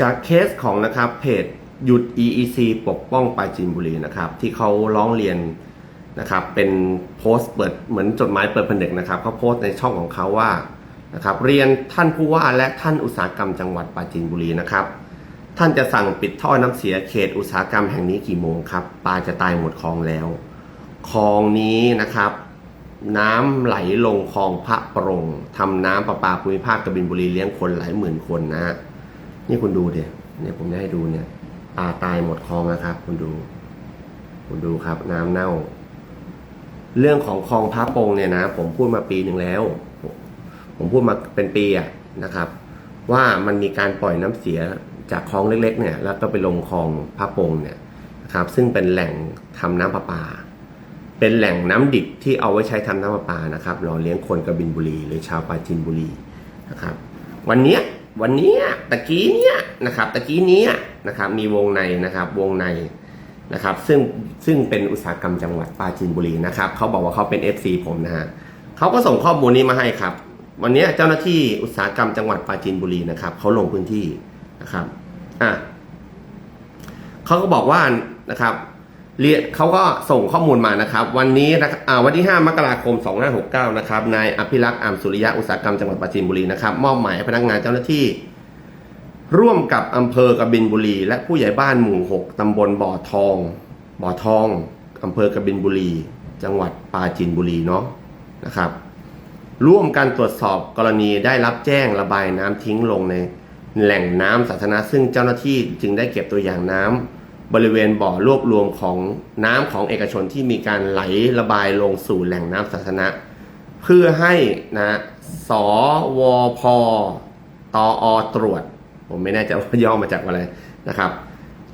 จากเคสของนะครับเพจหยุด EEC ปกป้องปราจีนบุรีนะครับ ที่เขาร้องเรียนนะครับเป็นโพสต์เปิดเหมือนจดหมายเปิดผนึกนะครับเขาโพสต์ในช่องของเขาว่านะครับเรียนท่านผู้ว่าและท่านอุตสาหกรรมจังหวัดปราจีนบุรีนะครับ ท่านจะสั่งปิดท่อน้ำเสียเขตอุตสาหกรรมแห่งนี้กี่โมงครับปลาจะตายหมดคลองแล้วคลองนี้นะครับ น้ำไหลลงคลองพระปรงทำน้ำประปาภูมิภาคกบินบุรีเลี้ยงคนหลายหมื่นคนนะฮะ นี่คุณดูเดี๋ยเนี่ยผมจะให้ดูเนี่ยปลาตายหมดคลองนะครับ คุณดู คุณดูครับ น้ำเน่า เรื่องของคลองพระปงเนี่ยนะ ผมพูดมาปีหนึ่งแล้ว ผมพูดมาเป็นปีอะนะครับ ว่ามันมีการปล่อยน้ำเสียจากคลองเล็ก ๆ เนี่ย แล้วก็ไปลงคลองพระปงเนี่ยนะครับ ซึ่งเป็นแหล่งทำน้ำประปา เป็นแหล่งน้ำดิบที่เอาไว้ใช้ทำน้ำประปานะครับหล่อเลี้ยงคนกระบินบุรี หรือชาวปราจีนบุรีนะครับ วันเนี้ย วันนี้ตะกี้เนี้ยนะครับตะกี้เนี้ยนะครับมีวงในนะครับวงในนะครับซึ่งซึ่งเป็นอุตสาหกรรมจังหวัดปราจีนบุรีนะครับเขาบอกว่าเขาเป็น FC ผมนะฮะเขาก็ส่งข้อมูลนี้มาให้ครับ วันนี้เจ้าหน้าที่อุตสาหกรรมจังหวัดปราจีนบุรีนะครับเขาลงพื้นที่นะครับอะเขาก็บอกว่านะครับ เรียเขาก็ส่งข้อมูลมานะครับ วันนี้นะวันที่ 5 มกราคม 2569 นะครับนายอภิรักษ์อามสุริยะอุตสาหกรรมจังหวัดปราจีนบุรีนะครับมอบหมายให้พนักงานเจ้าหน้าที่ ร่วมกับอำเภอกบินบุรี และผู้ใหญ่บ้านหมู่ 6 ตำบลบ่อทอง บ่อทองอำเภอกบินบุรี จังหวัดปราจีนบุรีเนาะนะครับ ร่วมกันตรวจสอบกรณีได้รับแจ้งระบายน้ำทิ้งลงในแหล่งน้ำสาธารณะซึ่งเจ้าหน้าที่จึงได้เก็บตัวอย่างน้ำ บริเวณบ่อรวบรวมของน้ำของเอกชนที่มีการไหลระบายลงสู่แหล่งน้ำสาธารณะ เพื่อให้นะสวพตอตรวจ ผมไม่แน่ใจว่าย่อมาจากอะไรนะครับ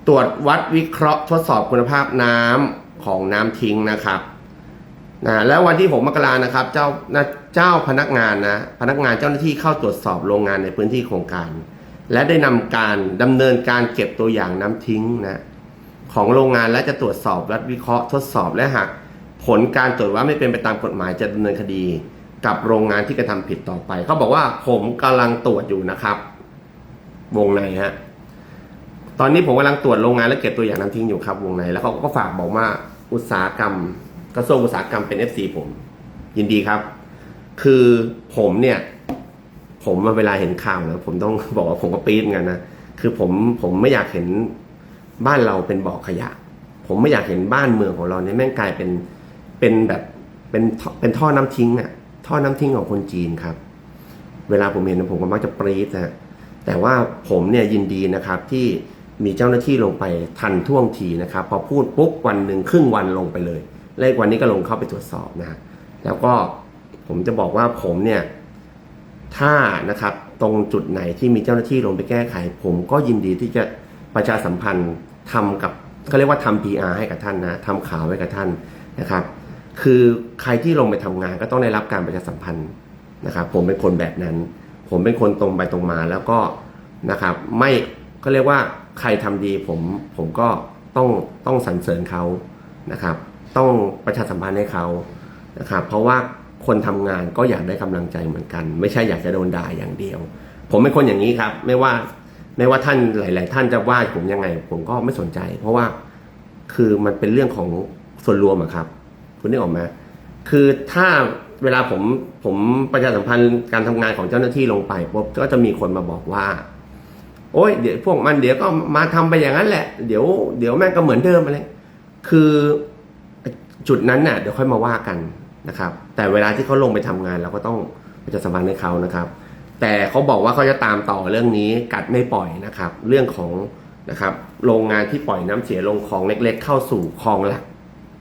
ตรวจวัดวิเคราะห์ทดสอบคุณภาพน้ำของน้ำทิ้งนะครับนะแล้ววันที่6มกรานะครับ เจ้าเจ้าพนักงานนะพนักงานเจ้าหน้าที่เข้าตรวจสอบโรงงานในพื้นที่โครงการ และได้นำการดำเนินการเก็บตัวอย่างน้ำทิ้งนะ ของโรงงานและจะตรวจสอบและวิเคราะห์ทดสอบและหากผลการตรวจว่าไม่เป็นไปตามกฎหมายจะดำเนินคดี กับโรงงานที่กระทำผิดต่อไป เขาบอกว่าผมกำลังตรวจอยู่นะครับ วงในฮะตอนนี้ผมกำลังตรวจโรงงานและเก็บตัวอย่างน้ำทิ้งอยู่ครับ วงในแล้วเขาก็ฝากบอกว่าอุตสาหกรรมกระทรวงอุตสาหกรรมเป็น FC ผม ยินดีครับ คือผมเนี่ย ผมเวลาเห็นข่าวนะผมต้องบอกว่าผมก็ปี๊ดเหมือนกันนะคือผมผมไม่อยากเห็น บ้านเราเป็นบ่อขยะ ผมไม่อยากเห็นบ้านเมืองของเราเนี่ยแม่งกลายเป็นเป็นแบบเป็นเป็นท่อน้ำทิ้งอะท่อน้ำทิ้งของคนจีนครับ เวลาผมเห็นผมก็มักจะปรี๊ดนะแต่ว่าผมเนี่ยยินดีนะครับที่มีเจ้าหน้าที่ลงไปทันท่วงทีนะครับ พอพูดปุ๊บวันหนึ่งครึ่งวันลงไปเลยและอีกวันนี้ก็ลงเข้าไปตรวจสอบนะฮะแล้วก็ผมจะบอกว่าผมเนี่ยถ้านะครับตรงจุดไหนที่มีเจ้าหน้าที่ลงไปแก้ไข ผมก็ยินดีที่จะ ประชาสัมพันธ์ทำกับเขาเรียกว่าทำ PR ให้กับท่านนะทำข่าวไว้กับท่านนะครับ คือใครที่ลงไปทำงานก็ต้องได้รับการประชาสัมพันธ์นะครับ ผมเป็นคนแบบนั้น ผมเป็นคนตรงไปตรงมาแล้วก็นะครับ ไม่เขาเรียกว่าใครทำดีผมผมก็ต้องต้องสรรเสริญเขานะครับ ต้องประชาสัมพันธ์ให้เขานะครับ เพราะว่าคนทำงานก็อยากได้กำลังใจเหมือนกัน ไม่ใช่อยากจะโดนด่าอย่างเดียว ผมเป็นคนอย่างนี้ครับ ไม่ว่า ไม่ว่าท่านหลาย ๆ ท่านจะว่าผมยังไง ผมก็ไม่สนใจ เพราะว่าคือมันเป็นเรื่องของส่วนรวมอะครับ คุณนึกออกไหมคือถ้าเวลาผมผมประชาสัมพันธ์การทำงานของเจ้าหน้าที่ลงไปปุ๊บก็จะมีคนมาบอกว่า โอ้ยเดี๋ยวพวกมันเดี๋ยวก็มาทำไปอย่างนั้นแหละ เดี๋ยวเดี๋ยวแม่งก็เหมือนเดิมอะไรคือจุดนั้นน่ะเดี๋ยวค่อยมาว่ากันนะครับ แต่เวลาที่เขาลงไปทำงานเราก็ต้องประชาสัมพันธ์ให้เขานะครับ แต่เขาบอกว่าเขาจะตามต่อเรื่องนี้กัดไม่ปล่อยนะครับ เรื่องของนะครับโรงงานที่ปล่อยน้ำเสียลงคลองเล็ก ๆ เข้าสู่คลองหลัก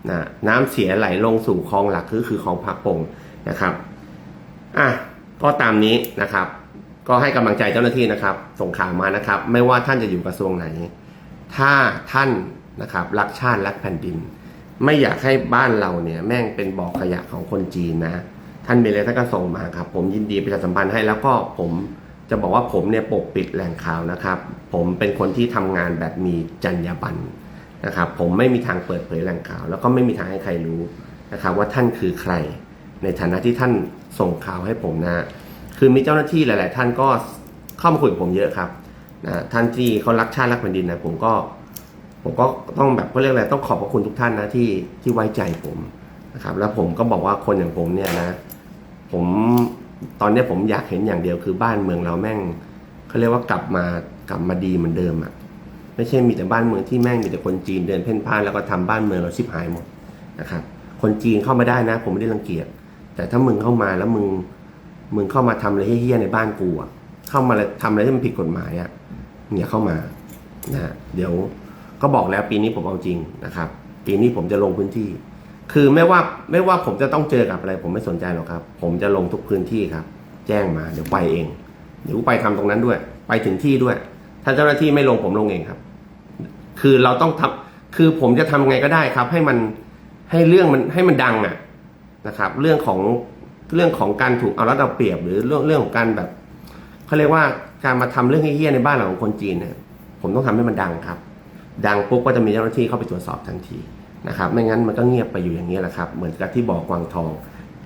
นะน้ำเสียไหลลงสู่คลองหลักคือคือคลองพักปงนะครับอะก็ตามนี้นะครับ ก็ให้กำลังใจเจ้าหน้าที่นะครับ ส่งข่าวมานะครับ ไม่ว่าท่านจะอยู่กระทรวงไหน ถ้าท่านนะครับรักชาติรักแผ่นดิน ไม่อยากให้บ้านเราเนี่ยแม่งเป็นบ่อขยะของคนจีนนะ ท่านมีอะไรท่านก็ส่งมาครับ ผมยินดีประชาสัมพันธ์ให้แล้วก็ผมจะบอกว่าผมเนี่ยปกปิดแหล่งข่าวนะครับ ผมเป็นคนที่ทำงานแบบมีจรรยาบรรณนะครับ ผมไม่มีทางเปิดเผยแหล่งข่าว แล้วก็ไม่มีทางให้ใครรู้นะครับ ว่าท่านคือใคร ในฐานะที่ท่านส่งข่าวให้ผมนะ คือมีเจ้าหน้าที่หลาย ๆ ท่านก็เข้ามาคุยกับผมเยอะครับนะท่านที่เขารักชาติรักแผ่นดินนะผมก็ผมก็ต้องแบบเขาเรียกอะไรต้องขอบพระคุณทุกท่านนะที่ที่ไว้ใจผมนะครับ แล้วผมก็บอกว่าคนอย่างผมเนี่ยนะ ผมตอนนี้ผมอยากเห็นอย่างเดียวคือบ้านเมืองเราแม่งเขาเรียกว่ากลับมากลับมาดีเหมือนเดิมอะไม่ใช่มีแต่บ้านเมืองที่แม่งมีแต่คนจีนเดินเพ่นพ่านแล้วก็ทำบ้านเมืองเราชิบหายหมดนะครับคนจีนเข้ามาได้นะ ผมไม่ได้รังเกียจแต่ถ้ามึงเข้ามาแล้วมึงมึงเข้ามาทำอะไรเฮี้ยในบ้านกูอะเข้ามาทำอะไรที่มันผิดกฎหมายอะอย่าเข้ามานะเดี๋ยวก็บอกแล้วปีนี้ผมเอาจริงนะครับ ปีนี้ผมจะลงพื้นที่ คือไม่ว่าไม่ว่าผมจะต้องเจอกับอะไร ผมไม่สนใจหรอกครับ ผมจะลงทุกพื้นที่ครับ แจ้งมาเดี๋ยวไปเองเดี๋ยวไปทำตรงนั้นด้วย ไปถึงที่ด้วย ถ้าเจ้าหน้าที่ไม่ลงผมลงเองครับ คือเราต้องทำคือผมจะทำไงก็ได้ครับ ให้มันให้เรื่องมันให้มันดังอะนะครับ เรื่องของเรื่องของการถูกเอารัดเอาเปรียบ หรือเรื่องเรื่องของการแบบเขาเรียกว่าการมาทำเรื่องเฮี้ยในบ้านเราของคนจีนเนี่ยผมต้องทำให้มันดังครับ ดังปุ๊บก็จะมีเจ้าหน้าที่เข้าไปตรวจสอบทันที นะครับไม่งั้นมันก็เงียบไปอยู่อย่างนี้แหละครับเหมือนกับที่บอกกวางทอง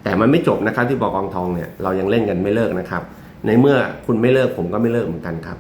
แต่มันไม่จบนะครับที่บอกกวางทองเนี่ยเรายังเล่นกันไม่เลิกนะครับ ในเมื่อคุณไม่เลิกผมก็ไม่เลิกเหมือนกันครับ